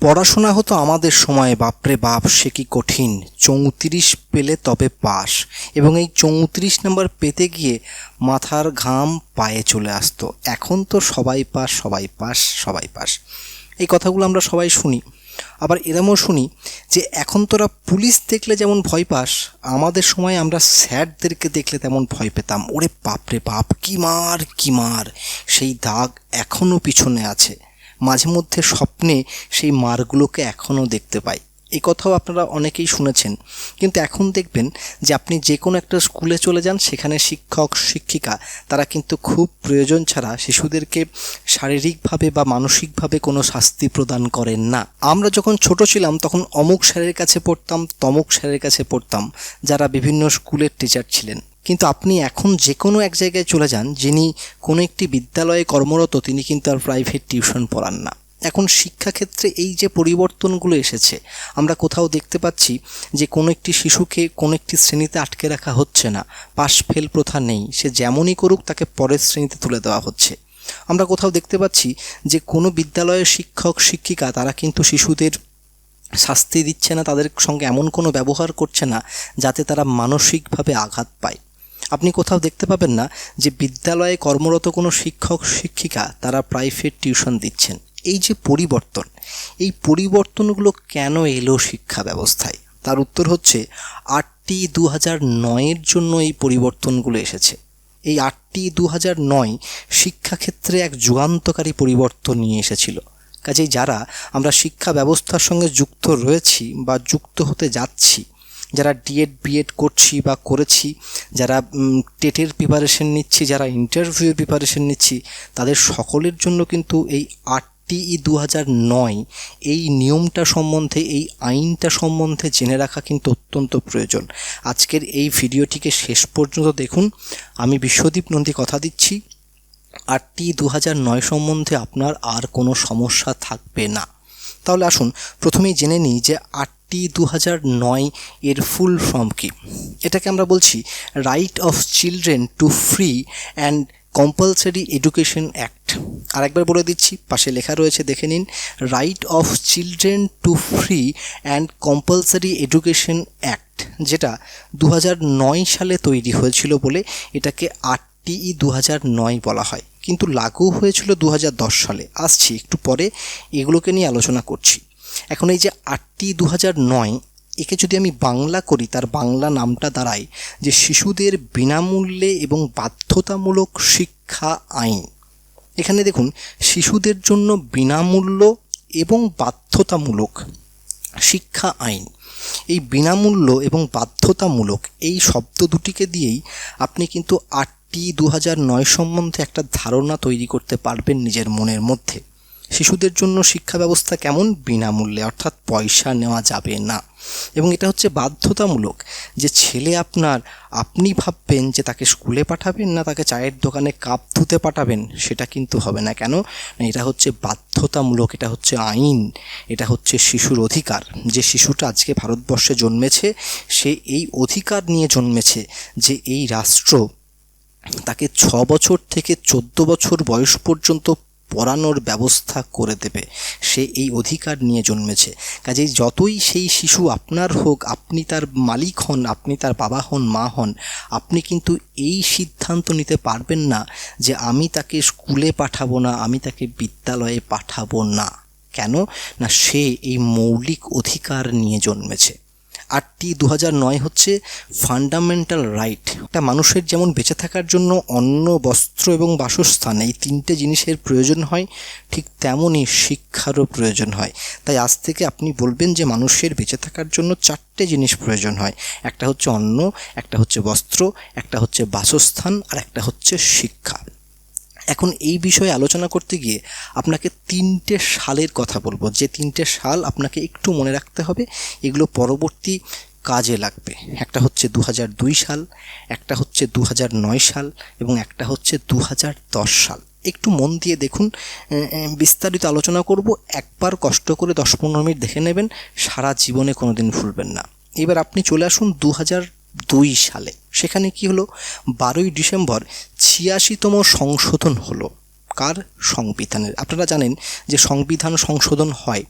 পড়াশোনা হতো আমাদের সময়, বাপরে বাপ, সে কি কঠিন। চৌত্রিশ পেলে তবে পাস এবং এই চৌত্রিশ নাম্বার পেতে গিয়ে মাথার ঘাম পায়ে চলে আসতো। এখন তো সবাই পাস সবাই পাস সবাই পাস। এই কথাগুলো আমরা সবাই শুনি। আবার এরমও শুনি যে এখন তোরা পুলিশ দেখলে যেমন ভয় পাস, আমাদের সময় আমরা স্যারদেরকে দেখলে তেমন ভয় পেতাম। ওরে বাপরে বাপ, কি মার কি মার। সেই দাগ এখনও পিছনে আছে। মাঝে মধ্যে স্বপ্নে সেই মারগুলোকে এখনও দেখতে পাই। এই কথাও আপনারা অনেকেই শুনেছেন। কিন্তু এখন দেখবেন যে আপনি যে কোনো একটা স্কুলে চলে যান, সেখানে শিক্ষক, শিক্ষিকা, তারা কিন্তু খুব প্রয়োজন ছাড়া শিশুদেরকে শারীরিকভাবে বা মানসিকভাবে কোনো শাস্তি প্রদান করেন না। আমরা যখন ছোট ছিলাম, তখন অমুক স্যারের কাছে পড়তাম, তমুক স্যারের কাছে পড়তাম, যারা বিভিন্ন স্কুলের টিচার ছিলেন। কিন্তু আপনি এখন যে কোনো এক জায়গায় চলে যান, যিনি কোনো একটি বিদ্যালয়ে কর্মরত, তিনি কিন্তু আর প্রাইভেট টিউশন পড়ান না। এখন শিক্ষাক্ষেত্রে এই যে পরিবর্তনগুলো এসেছে, আমরা কোথাও দেখতে পাচ্ছি যে কোনো একটি শিশুকে কোনো একটি শ্রেণীতে আটকে রাখা হচ্ছে না, পাশ ফেল প্রথা নেই, সে যেমনই করুক তাকে পরের শ্রেণীতে তুলে দেওয়া হচ্ছে। আমরা কোথাও দেখতে পাচ্ছি যে কোনো বিদ্যালয়ের শিক্ষক, শিক্ষিকা, তারা কিন্তু শিশুদের শাস্তি দিচ্ছে না, তাদের সঙ্গে এমন কোনো ব্যবহার করছে না, যাতে তারা মানসিকভাবে আঘাত পায়। আপনি কোথাও দেখতে পাবেন না যে বিদ্যালয়ে কর্মরত কোনো শিক্ষক, শিক্ষিকা তারা প্রাইভেট টিউশন দিচ্ছেন। এই যে পরিবর্তন, এই পরিবর্তনগুলো কেন এলো শিক্ষা ব্যবস্থায়? তার উত্তর হচ্ছে, আটটি দু হাজার নয়ের জন্য এই পরিবর্তনগুলো এসেছে। এই আটটি দু হাজার নয় শিক্ষাক্ষেত্রে এক যুগান্তকারী পরিবর্তন নিয়ে এসেছিল। কাজেই যারা আমরা শিক্ষা ব্যবস্থার সঙ্গে যুক্ত রয়েছি বা যুক্ত হতে যাচ্ছি যারা ডিএড বিএড করছি বা করেছি, যারা টেটের প্রিপারেশন নিচ্ছি, যারা ইন্টারভিউয়ের প্রিপারেশন নিচ্ছি, তাদের সকলের জন্য কিন্তু এই আট টিই দু হাজার নয়, এই নিয়মটা সম্বন্ধে, এই আইনটা সম্বন্ধে জেনে রাখা কিন্তু অত্যন্ত প্রয়োজন। আজকের এই ভিডিওটিকে শেষ পর্যন্ত দেখুন। আমি বিশ্বদীপ নন্দী কথা দিচ্ছি। আটটি দু হাজার নয় সম্বন্ধে আপনার আর কোনো সমস্যা থাকবে না। তাহলে আসুন, প্রথমেই জেনে নিই যে আটটি দু নয় এর ফুল ফর্ম কি? এটাকে আমরা বলছি right of children to free and compulsory education act. আরেকবার বলে দিচ্ছি, পাশে লেখা রয়েছে, দেখে নিন, right of children to free and compulsory education act, যেটা দু নয় সালে তৈরি হয়েছিল বলে এটাকে আটটিই দু নয় বলা হয়। কিন্তু লাগু হয়েছিল দু হাজার দশ সালে। আসছি, একটু পরে এগুলোকে নিয়ে আলোচনা করছি। এখন এই যে আটটি দু নয়, একে যদি আমি বাংলা করি, তার বাংলা নামটা দাঁড়ায় যে শিশুদের বিনামূল্যে এবং বাধ্যতামূলক শিক্ষা আইন। এখানে দেখুন, শিশুদের জন্য বিনামূল্য এবং বাধ্যতামূলক শিক্ষা আইন। এই বিনামূল্য এবং বাধ্যতামূলক এই শব্দ দুটিকে দিয়েই আপনি কিন্তু আটটি দু নয় সম্বন্ধে একটা ধারণা তৈরি করতে পারবেন নিজের মনের মধ্যে। শিশুদের জন্য শিক্ষা ব্যবস্থা কেমন? বিনামূল্যে, অর্থাৎ পয়সা নেওয়া যাবে না। এবং এটা হচ্ছে বাধ্যতামূলক যে ছেলে আপনার, আপনি ভাববেন যে তাকে স্কুলে পাঠাবেন না তাকে চায়ের দোকানে কাপ ধুতে পাঠাবেন? সেটা কিন্তু হবে না। কেন? এটা হচ্ছে বাধ্যতামূলক, এটা হচ্ছে আইন, এটা হচ্ছে শিশুর অধিকার। যে শিশুটা আজকে ভারতবর্ষে জন্মেছে, সে এই অধিকার নিয়ে জন্মেছে যে এই রাষ্ট্র তাকে ছ বছর থেকে চোদ্দ বছর বয়স পর্যন্ত পড়ানোর ব্যবস্থা করে দেবে। সে এই অধিকার নিয়ে জন্মেছে। কাজেই যতই সেই শিশু আপনার হোক, আপনি তার মালিক হন, আপনি তার বাবা হন, মা হন, আপনি কিন্তু এই সিদ্ধান্ত নিতে পারবেন না যে আমি তাকে স্কুলে পাঠাবো না, আমি তাকে বিদ্যালয়ে পাঠাবো না। কেন? না, সে এই মৌলিক অধিকার নিয়ে জন্মেছে। আটটি দু নয় হচ্ছে ফান্ডামেন্টাল রাইট একটা মানুষের যেমন বেঁচে থাকার জন্য অন্ন, বস্ত্র এবং বাসস্থান এই তিনটে জিনিসের প্রয়োজন হয়, ঠিক তেমনই শিক্ষারও প্রয়োজন হয়। তাই আজ থেকে আপনি বলবেন যে মানুষের বেঁচে থাকার জন্য চারটে জিনিস প্রয়োজন হয়। একটা হচ্ছে অন্ন, একটা হচ্ছে বস্ত্র, একটা হচ্ছে বাসস্থান, আর একটা হচ্ছে শিক্ষা। এখন এই বিষয়ে আলোচনা করতে গিয়ে আপনাকে তিনটে সালের কথা বলব। যে তিনটে সাল আপনাকে একটু মনে রাখতে হবে, এগুলো পরবর্তী কাজে লাগবে। একটা হচ্ছে দু সাল, একটা হচ্ছে দু সাল এবং একটা হচ্ছে দু সাল। একটু মন দিয়ে দেখুন বিস্তারিত আলোচনা করব। একবার কষ্ট করে দশ পনেরো মিনিট দেখে নেবেন, সারা জীবনে কোনো দিন ভুলবেন না। এবার আপনি চলে আসুন দু হাজার দুই সালে। সেখানে কি হলো? বারোই ডিসেম্বর ছিয়াশিতম সংশোধন হলো কার সংবিধানের। আপনারা জানেন যে সংবিধান সংশোধন হয়।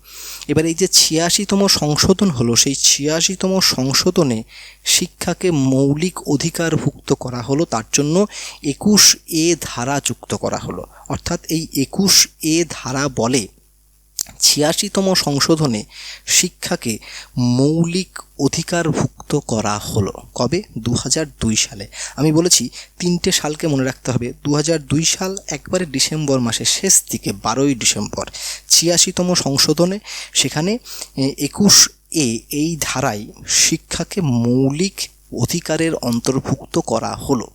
এবার এই যে ছিয়াশিতম সংশোধন হলো, সেই ছিয়াশিতম সংশোধনে শিক্ষাকে মৌলিক অধিকারভুক্ত করা হলো, তার জন্য একুশ এ ধারা যুক্ত করা হলো। অর্থাৎ এই একুশ এ ধারা বলে ছিয়াশিতম সংশোধনে শিক্ষাকে মৌলিক অধিকারভুক্ত করা হলো। কবে? দু দুই সালে। আমি বলেছি, তিনটে সালকে মনে রাখতে হবে। দু দুই সাল একবারে ডিসেম্বর মাসের শেষ দিকে, বারোই ডিসেম্বর। ছিয়াশিতম সংশোধনে সেখানে একুশ এ এই ধারায় শিক্ষাকে মৌলিক অধিকারের অন্তর্ভুক্ত করা হলো।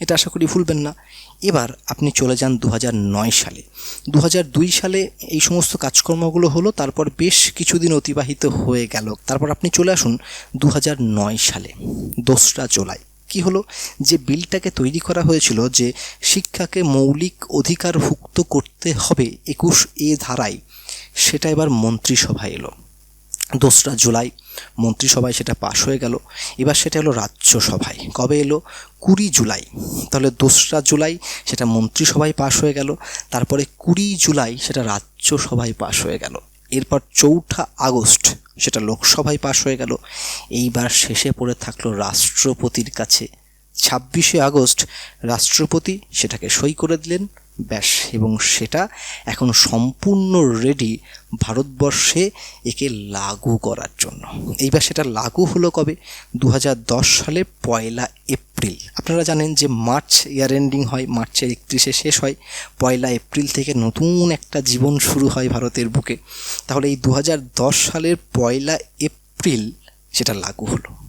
এটা আশা করি ভুলবেন না। এবার আপনি চলে যান দু সালে। দু সালে এই সমস্ত কাজকর্মগুলো হলো, তারপর বেশ কিছুদিন অতিবাহিত হয়ে গেল। তারপর আপনি চলে আসুন দু সালে, দোসরা জুলাই। কি হলো? যে বিলটাকে তৈরি করা হয়েছিল যে শিক্ষাকে মৌলিক অধিকারভুক্ত করতে হবে একুশ এ ধারায়, সেটা এবার মন্ত্রিসভায় এলো। দোসরা জুলাই। মন্ত্রিসভায় সেটা পাশ হয়ে গেল। এবার সেটা হলো রাজ্যসভায়। কবে এলো? কুড়ি জুলাই। তাহলে দোসরা জুলাই সেটা মন্ত্রিসভায় পাশ হয়ে গেল। তারপরে কুড়ি জুলাই সেটা রাজ্যসভায় পাশ হয়ে গেল। এরপর চৌঠা আগস্ট সেটা লোকসভায় পাশ হয়ে গেল। এইবার শেষে পড়ে থাকল রাষ্ট্রপতির কাছে। ছাব্বিশে আগস্ট রাষ্ট্রপতি সেটাকে সই করে দিলেন। ব্যাস, এবং সেটা এখন সম্পূর্ণ রেডি ভারতবর্ষে একে লাগু করার জন্য। এইবার সেটা লাগু হলো কবে? দু হাজার দশ সালে পয়লা এপ্রিল। আপনারা জানেন যে মার্চ ইয়ার এন্ডিং হয় মার্চের একত্রিশে শেষ হয়, পয়লা এপ্রিল থেকে নতুন একটা জীবন শুরু হয় ভারতের বুকে। তাহলে এই দু হাজার দশ সালের পয়লা এপ্রিল সেটা লাগু হলো।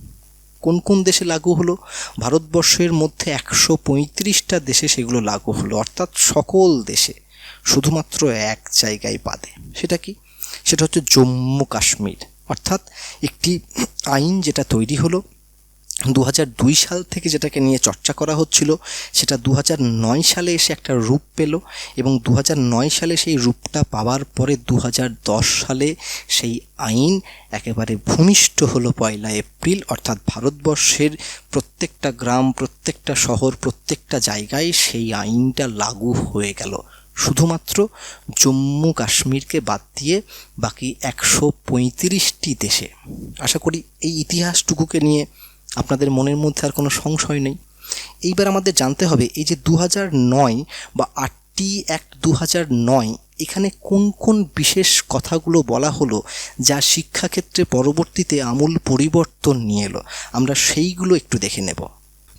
কোন কোন দেশে লাগু হলো? ভারতবর্ষের মধ্যে একশো পঁয়ত্রিশটা দেশে সেগুলো লাগু হলো, অর্থাৎ সকল দেশে, শুধুমাত্র এক জায়গায় বাদে। সেটা কি? সেটা হচ্ছে জম্মু কাশ্মীর। অর্থাৎ একটি আইন যেটা তৈরি হলো দু সাল থেকে যেটাকে নিয়ে চর্চা করা হচ্ছিল, সেটা দু সালে এসে একটা রূপ পেল এবং দু সালে সেই রূপটা পাওয়ার পরে দু সালে সেই আইন একেবারে ভূমিষ্ঠ হলো পয়লা এপ্রিল, অর্থাৎ ভারতবর্ষের প্রত্যেকটা গ্রাম, প্রত্যেকটা শহর, প্রত্যেকটা জায়গায় সেই আইনটা লাগু হয়ে গেল। শুধুমাত্র জম্মু কাশ্মীরকে বাদ দিয়ে বাকি একশো পঁয়ত্রিশটি দেশে। আশা করি এই ইতিহাসটুকুকে নিয়ে আপনাদের মনের মধ্যে আর কোনো সংশয় নেই। এইবার আমাদের জানতে হবে, এই যে দু নয় বা আটটি এক দু নয়, এখানে কোন কোন বিশেষ কথাগুলো বলা হলো যা শিক্ষাক্ষেত্রে পরবর্তীতে আমূল পরিবর্তন নিয়ে এলো? আমরা সেইগুলো একটু দেখে নেব।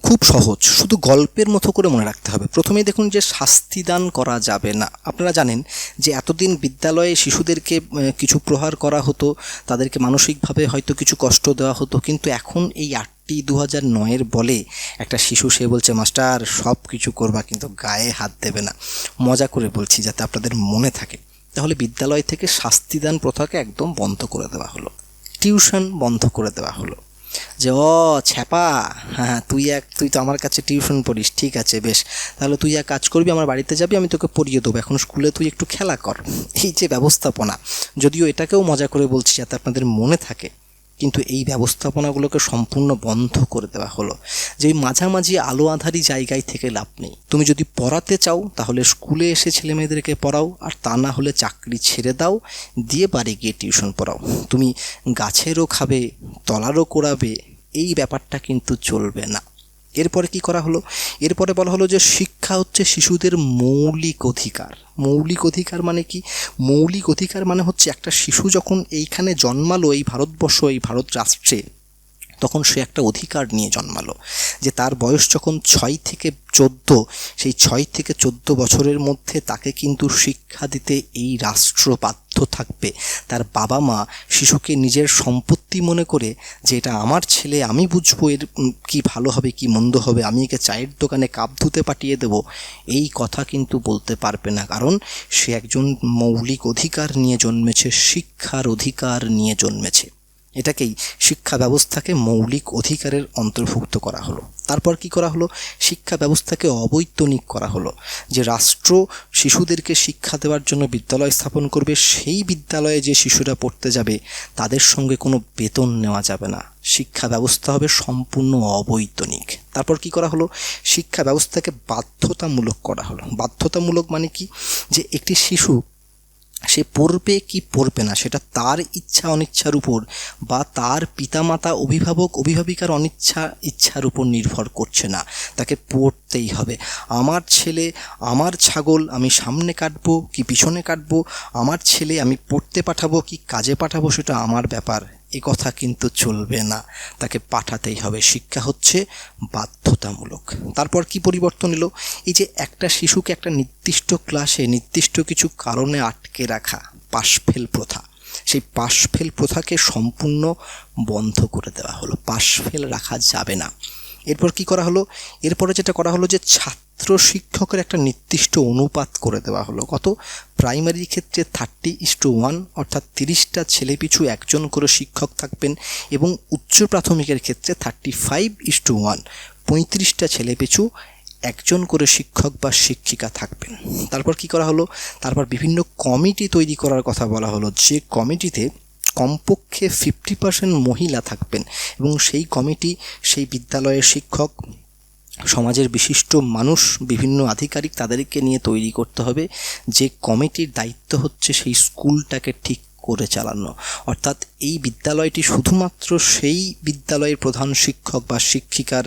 খুব সহজ, শুধু গল্পের মতো করে মনে রাখতে হবে। প্রথমেই দেখুন যে শাস্তিদান করা যাবে না। আপনারা জানেন যে এতদিন বিদ্যালয়ে শিশুদেরকে কিছু প্রহার করা হতো, তাদেরকে মানসিকভাবে হয়তো কিছু কষ্ট দেওয়া হতো, কিন্তু এখন এই আটটি দু হাজার নয়ের বলে একটা শিশু সে বলছে, মাস্টার, সব কিছু করবা, কিন্তু গায়ে হাত দেবে না। মজা করে বলছি, যাতে আপনাদের মনে থাকে। তাহলে বিদ্যালয় থেকে শাস্তিদান প্রথাকে একদম বন্ধ করে দেওয়া হলো। টিউশন বন্ধ করে দেওয়া হলো। যে ও ছ্যাপা হ্যাঁ, হ্যাঁ তুই এক তুই তো আমার কাছে টিউশন পড়িস ঠিক আছে বেশ। তাহলে তুই এক কাজ করবি আমার বাড়িতে যাবি আমি তোকে পড়িয়ে দেবো। এখন স্কুলে তুই একটু খেলা কর। এই যে ব্যবস্থাপনা যদিও এটাকেও মজা করে বলছি যাতে আপনাদের মনে থাকে। কিন্তু এই ব্যবস্থাপনাগুলোকে সম্পূর্ণ বন্ধ করে দেওয়া হলো। যে মাঝামাঝি আলো আধারি জায়গায় থেকে লাভ নেই। তুমি যদি পড়াতে চাও, তাহলে স্কুলে এসে ছেলে মেয়েদেরকে পড়াও, আর তা না হলে চাকরি ছেড়ে দাও, দিয়ে বাড়ি গিয়ে টিউশন পড়াও। তুমি গাছেরও খাবে, তলারও কোড়াবে, এই ব্যাপারটা কিন্তু চলবে না। এরপরে কি করা হলো? এরপরে বলা হলো যে শিক্ষা হচ্ছে শিশুদের মৌলিক অধিকার। মৌলিক অধিকার মানে কি? মৌলিক অধিকার মানে হচ্ছে একটা শিশু যখন এইখানে জন্মালো, এই ভারতবর্ষ, এই ভারত রাষ্ট্রে তখন সে একটা অধিকার নিয়ে জন্মালো, যে তার বয়স যখন ছয় থেকে চোদ্দ, সেই ছয় থেকে চোদ্দ বছরের মধ্যে তাকে কিন্তু শিক্ষা দিতে এই রাষ্ট্র বাধ্য থাকবে। তার বাবা মা শিশুকে নিজের সম্পত্তি মনে করে যে এটা আমার ছেলে, আমি বুঝব এর কী ভালো হবে, কি মন্দ হবে, আমি একে চায়ের দোকানে কাপ ধুতে পাঠিয়ে দেব। এই কথা কিন্তু বলতে পারবে না, কারণ সে একজন মৌলিক অধিকার নিয়ে জন্মেছে, শিক্ষার অধিকার নিয়ে জন্মেছে। এটাকেই শিক্ষা ব্যবস্থাকে মৌলিক অধিকারের অন্তর্ভুক্ত করা হলো। তারপর কি করা হলো? শিক্ষা ব্যবস্থাকে অবৈতনিক করা হলো। যে রাষ্ট্র শিশুদেরকে শিক্ষা দেওয়ার জন্য বিদ্যালয় স্থাপন করবে, সেই বিদ্যালয়ে যে শিশুরা পড়তে যাবে, তাদের সঙ্গে কোনো বেতন নেওয়া যাবে না। শিক্ষা ব্যবস্থা হবে সম্পূর্ণ অবৈতনিক। তারপর কি করা হলো? শিক্ষা ব্যবস্থাকে বাধ্যতামূলক করা হলো। বাধ্যতামূলক মানে কি? যে একটি শিশু সে পড়বে কি পড়বে না, সেটা তার ইচ্ছা অনিচ্ছার উপর বা তার পিতামাতা, অভিভাবক, অভিভাবিকার অনিচ্ছা, ইচ্ছার উপর নির্ভর করছে না। তাকে পড়তেই হবে। আমার ছেলে, আমার ছাগল আমি সামনে কাটবো কি পিছনে কাটবো? আমার ছেলে আমি পড়তে পাঠাবো কি কাজে পাঠাবো? সেটা আমার ব্যাপার। এ কথা কিন্তু চলবে না। তাকে পাঠাতেই হবে। শিক্ষা হচ্ছে বাধ্যতামূলক। তারপর কি পরিবর্তন এলো? এই যে একটা শিশুকে একটা নির্দিষ্ট ক্লাসে নির্দিষ্ট কিছু কারণে আটকে রাখা পাশ ফেল প্রথা, সেই পাশ ফেল প্রথাকে সম্পূর্ণ বন্ধ করে দেওয়া হলো। পাশ ফেল রাখা যাবে না। এরপর কি করা হলো? এরপরে যেটা করা হলো যে ছাত্র শিক্ষকের একটা নির্দিষ্ট অনুপাত করে দেওয়া হলো। কত? প্রাইমারির ক্ষেত্রে থার্টি ইস টু ওয়ান অর্থাৎ তিরিশটা ছেলেপিছু একজন করে শিক্ষক থাকবেন এবং উচ্চ প্রাথমিকের ক্ষেত্রে thirty five is to one পঁয়ত্রিশটা ছেলে ছেলেপিছু একজন করে শিক্ষক বা শিক্ষিকা থাকবেন। তারপর কি করা হলো? তারপর বিভিন্ন কমিটি তৈরি করার কথা বলা হলো। যে কমিটিতে কমপক্ষে ফিফটি পার্সেন্ট মহিলা থাকবেন এবং সেই কমিটি, সেই বিদ্যালয়ের শিক্ষক, সমাজের বিশিষ্ট মানুষ, বিভিন্ন আধিকারিক তাদেরকে নিয়ে তৈরি করতে হবে। যে কমিটির দায়িত্ব হচ্ছে সেই স্কুলটাকে ঠিক করে চালানো। অর্থাৎ এই বিদ্যালয়টি শুধুমাত্র সেই বিদ্যালয়ের প্রধান শিক্ষক বা শিক্ষিকার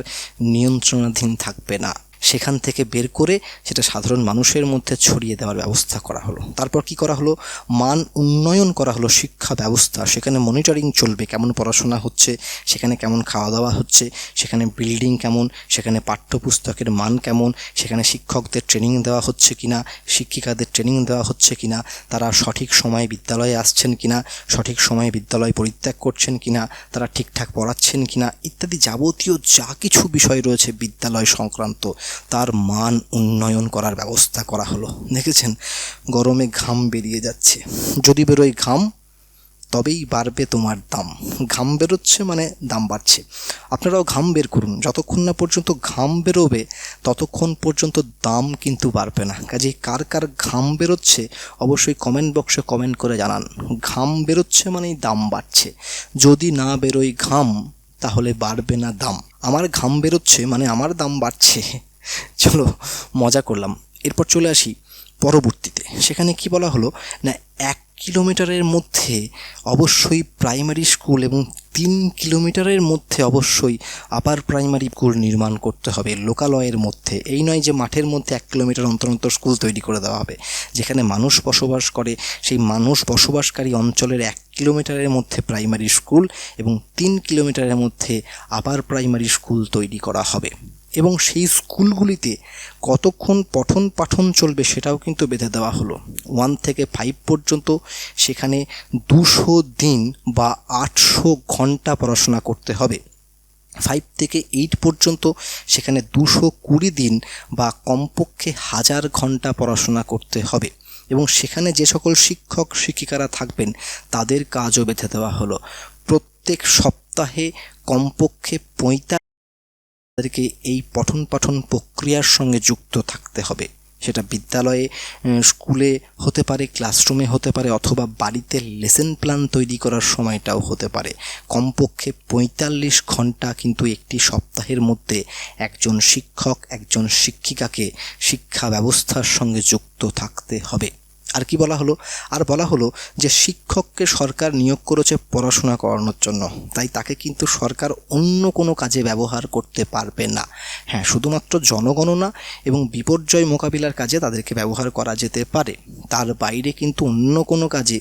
নিয়ন্ত্রণাধীন থাকবে না। সেখান থেকে বের করে সেটা সাধারণ মানুষের মধ্যে ছড়িয়ে দেওয়ার ব্যবস্থা করা হলো। তারপর কি করা হলো? মান উন্নয়ন করা হলো শিক্ষা ব্যবস্থা। সেখানে মনিটরিং চলবে, কেমন পড়াশোনা হচ্ছে, সেখানে কেমন খাওয়া দাওয়া হচ্ছে, সেখানে বিল্ডিং কেমন, সেখানে পাঠ্যপুস্তকের মান কেমন, সেখানে শিক্ষকদের ট্রেনিং দেওয়া হচ্ছে কিনা, শিক্ষিকাদের ট্রেনিং দেওয়া হচ্ছে কিনা, তারা সঠিক সময়ে বিদ্যালয়ে আসছেন কিনা, সঠিক সময়ে বিদ্যালয় পরিত্যাগ করছেন কিনা, তারা ঠিকঠাক পড়াচ্ছেন কিনা, ইত্যাদি যাবতীয় যা কিছু বিষয় রয়েছে বিদ্যালয় সংক্রান্ত। তার মান উন্নয়ন করার ব্যবস্থা করা হলো। দেখেছেন? গরমে ঘাম বেরিয়ে যাচ্ছে। যদি বেরোয় ঘাম, তবেই বাড়বে তোমার দাম। ঘাম বেরোচ্ছে মানে দাম বাড়ছে। আপনারাও ঘাম বের করুন। যতক্ষণ না পর্যন্ত ঘাম বেরোবে, ততক্ষণ পর্যন্ত দাম কিন্তু বাড়বে না। কাজেই কার কার ঘাম বেরোচ্ছে, অবশ্যই কমেন্ট বক্সে কমেন্ট করে জানান। ঘাম বেরোচ্ছে মানেই দাম বাড়ছে। যদি না বেরোয় ঘাম, তাহলে বাড়বে না দাম। আমার ঘাম বেরোচ্ছে মানে আমার দাম বাড়ছে। চলো, মজা করলাম। এরপর চলে আসি পরবর্তীতে। সেখানে কি বলা হলো? না, এক কিলোমিটারের মধ্যে অবশ্যই প্রাইমারি স্কুল এবং তিন কিলোমিটারের মধ্যে অবশ্যই আপার প্রাইমারি স্কুল নির্মাণ করতে হবে লোকালয়ের মধ্যে। এই নয় যে মাঠের মধ্যে এক কিলোমিটার অন্তর অন্তর স্কুল তৈরি করে দেওয়া হবে। যেখানে মানুষ বসবাস করে, সেই মানুষ বসবাসকারী অঞ্চলের এক কিলোমিটারের মধ্যে প্রাইমারি স্কুল এবং তিন কিলোমিটারের মধ্যে আপার প্রাইমারি স্কুল তৈরি করা হবে। এবং সেই স্কুলগুলিতে কতক্ষণ পঠন পাঠন চলবে সেটাও কিন্তু বেঁধে দেওয়া হলো। ওয়ান থেকে ফাইভ পর্যন্ত সেখানে দুশো দিন বা আটশো ঘণ্টা পড়াশোনা করতে হবে। ফাইভ থেকে এইট পর্যন্ত সেখানে দুশো কুড়ি দিন বা কমপক্ষে হাজার ঘণ্টা পড়াশোনা করতে হবে। এবং সেখানে যে সকল শিক্ষক শিক্ষিকারা থাকবেন, তাদের কাজও বেঁধে দেওয়া হলো। প্রত্যেক সপ্তাহে কমপক্ষে পঁয়তাল্লিশ তাদেরকে এই পঠন পাঠন প্রক্রিয়ার সঙ্গে যুক্ত থাকতে হবে। সেটা বিদ্যালয়ে স্কুলে হতে পারে, ক্লাসরুমে হতে পারে, অথবা বাড়িতে লেসেন প্ল্যান তৈরি করার সময়টাও হতে পারে। কমপক্ষে পঁয়তাল্লিশ ঘণ্টা কিন্তু একটি সপ্তাহের মধ্যে একজন শিক্ষক, একজন শিক্ষিকাকে শিক্ষা ব্যবস্থার সঙ্গে যুক্ত থাকতে হবে। আর কি বলা হলো? আর বলা হলো যে শিক্ষককে সরকার নিয়োগ করেছে পড়াশোনা করানোর জন্য। তাই তাকে কিন্তু সরকার অন্য কোনো কাজে ব্যবহার করতে পারবে না। হ্যাঁ শুধুমাত্র জনগণনা এবং বিপর্যয় মোকাবিলার কাজে তাদেরকে ব্যবহার করা যেতে পারে। তার বাইরে কিন্তু অন্য কোনো কাজে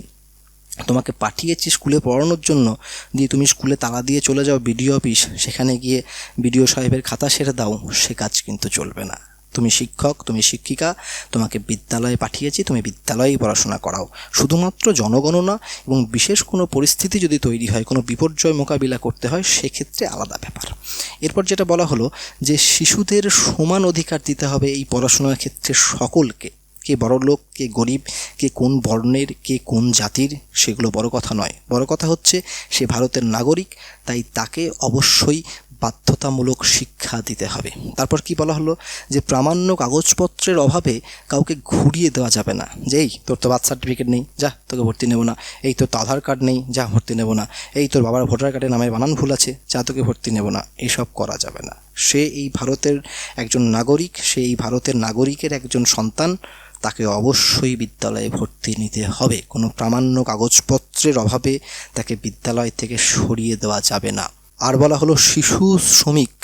তোমাকে পাঠিয়েছি স্কুলে পড়ানোর জন্য, দিয়ে তুমি স্কুলে তালা দিয়ে চলে যাও বিডিও অফিস, সেখানে গিয়ে বিডিও সাহেবের খাতা সেরে দাও, সে কাজ কিন্তু চলবে না। তুমি শিক্ষক, তুমি শিক্ষিকা, তোমাকে বিদ্যালয়ে পাঠিয়েছি, তুমি বিদ্যালয়েই পড়াশোনা করাও। শুধুমাত্র জনগণনা এবং বিশেষ কোনো পরিস্থিতি যদি তৈরি হয়, কোনো বিপর্যয় মোকাবিলা করতে হয়, সেক্ষেত্রে আলাদা ব্যাপার। এরপর যেটা বলা হলো যে, শিশুদের সমান অধিকার দিতে হবে এই পড়াশোনার ক্ষেত্রে সকলকে। কে বড় লোক, কে গরিব, কে কোন বর্ণের, কে কোন জাতির, সেগুলো বড় কথা নয়। বড় কথা হচ্ছে, সে ভারতের নাগরিক, তাই তাকে অবশ্যই বাধ্যতামূলক শিক্ষা দিতে হবে। তারপর কি বলা হলো? যে প্রামাণ্য কাগজপত্রের অভাবে কাউকে ঘুরিয়ে দেওয়া যাবে না। যে এই তোর তো বার্থ সার্টিফিকেট নেই, যা তোকে ভর্তি নেব না। এই তোর তো আধার কার্ড নেই, যা ভর্তি নেব না। এই তোর বাবার ভোটার কার্ডে নামের বানান ভুল আছে, যা তোকে ভর্তি নেব না। এসব করা যাবে না। সে এই ভারতের একজন নাগরিক, সে এই ভারতের নাগরিকের একজন সন্তান, তাকে অবশ্যই বিদ্যালয়ে ভর্তি নিতে হবে। কোনো প্রামাণ্য কাগজপত্রের অভাবে তাকে বিদ্যালয় থেকে সরিয়ে দেওয়া যাবে না। আর বলা হলো শিশু শ্রমিক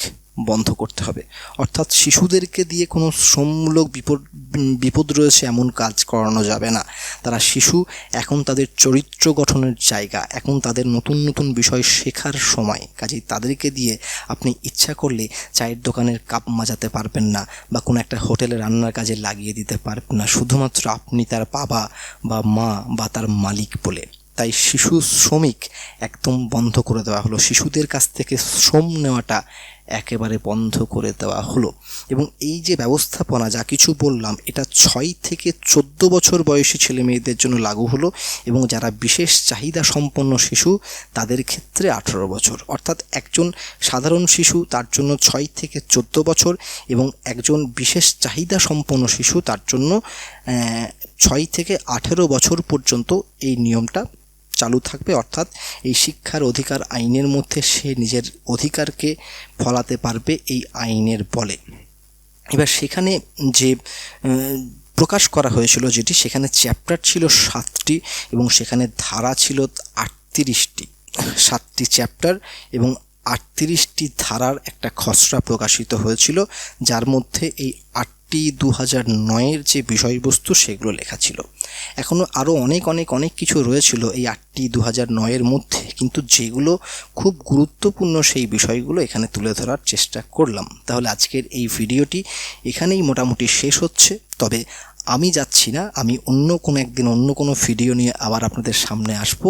বন্ধ করতে হবে। অর্থাৎ শিশুদেরকে দিয়ে কোনো শ্রমমূলক বিপদ বিপদ রয়েছে এমন কাজ করানো যাবে না। তারা শিশু, এখন তাদের চরিত্র গঠনের জায়গা, এখন তাদের নতুন নতুন বিষয় শেখার সময়। কাজেই তাদেরকে দিয়ে আপনি ইচ্ছা করলে চায়ের দোকানের কাপ মাজাতে পারবেন না বা কোনো একটা হোটেলে রান্নার কাজে লাগিয়ে দিতে পারবেন না। শুধুমাত্র আপনি তার বাবা বা মা বা তার মালিক বলে। তাই শিশু শ্রমিক একদম বন্ধ করে দেওয়া হলো। শিশুদের কাছ থেকে শ্রম নেওয়াটা একেবারে বন্ধ করে দেওয়া হলো। এবং এই যে ব্যবস্থাপনা, যা কিছু বললাম, এটা ছয় থেকে চোদ্দ বছর বয়সী ছেলে মেয়েদের জন্য লাগু হলো এবং যারা বিশেষ চাহিদা সম্পন্ন শিশু, তাদের ক্ষেত্রে আঠেরো বছর। অর্থাৎ একজন সাধারণ শিশু, তার জন্য ছয় থেকে চোদ্দ বছর এবং একজন বিশেষ চাহিদা সম্পন্ন শিশু, তার জন্য ছয় থেকে আঠেরো বছর পর্যন্ত এই নিয়মটা চালু থাকবে, অর্থাৎ এই শিক্ষার অধিকার আইনের মধ্যে সে নিজের অধিকারকে ফলাতে পারবে এই আইনের বলে। এবার সেখানে যে প্রকাশ করা হয়েছিল যেটি, সেখানে চ্যাপ্টার ছিল সাতটি এবং সেখানে ধারা ছিল আটত্রিশটি। সাতটি চ্যাপ্টার এবং আটত্রিশটি ধারার একটা খসড়া প্রকাশিত হয়েছিল, যার মধ্যে এই আটটি দু হাজার নয়ের যে বিষয়বস্তু সেগুলো লেখা ছিল। এখনও আরও অনেক অনেক অনেক কিছু রয়েছিল এই আটটি দু হাজার নয়ের মধ্যে। কিন্তু যেগুলো খুব গুরুত্বপূর্ণ সেই বিষয়গুলো এখানে তুলে ধরার চেষ্টা করলাম। তাহলে আজকের এই ভিডিওটি এখানেই মোটামুটি শেষ হচ্ছে। তবে আমি যাচ্ছি না, আমি অন্য কোনো একদিন অন্য কোনো ভিডিও নিয়ে আবার আপনাদের সামনে আসব।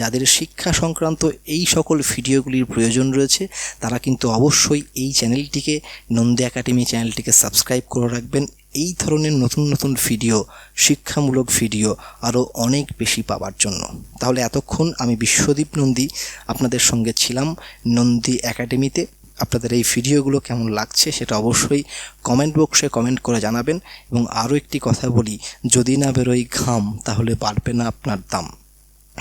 যাদের শিক্ষা সংক্রান্ত এই সকল ভিডিওগুলির প্রয়োজন রয়েছে, তারা কিন্তু অবশ্যই এই চ্যানেলটিকে, নন্দী একাডেমি চ্যানেলটিকে সাবস্ক্রাইব করে রাখবেন। এই ধরনের নতুন নতুন ভিডিও শিক্ষামূলক ভিডিও আরও অনেক বেশি পাওয়ার জন্য। তাহলে এতক্ষণ আমি বিশ্বদীপ নন্দী, আপনাদের সঙ্গে ছিলাম নন্দী একাডেমিতে। আপনাদের এই ভিডিওগুলো কেমন লাগছে সেটা অবশ্যই কমেন্ট বক্সে কমেন্ট করে জানাবেন এবং আরও একটি কথা বলি, যদি না বেরোই ঘাম, তাহলে বাড়বে না আপনার দাম।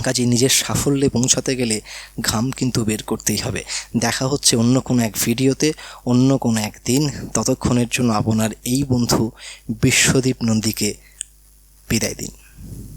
কাজে নিজের সাফল্যে পৌঁছাতে গেলে ঘাম কিন্তু বের করতেই হবে। দেখা হচ্ছে অন্য কোনো এক ভিডিওতে, অন্য কোনো এক দিন। ততক্ষণের জন্য আপনার এই বন্ধু বিশ্বদীপ নন্দীকে বিদায় দিন।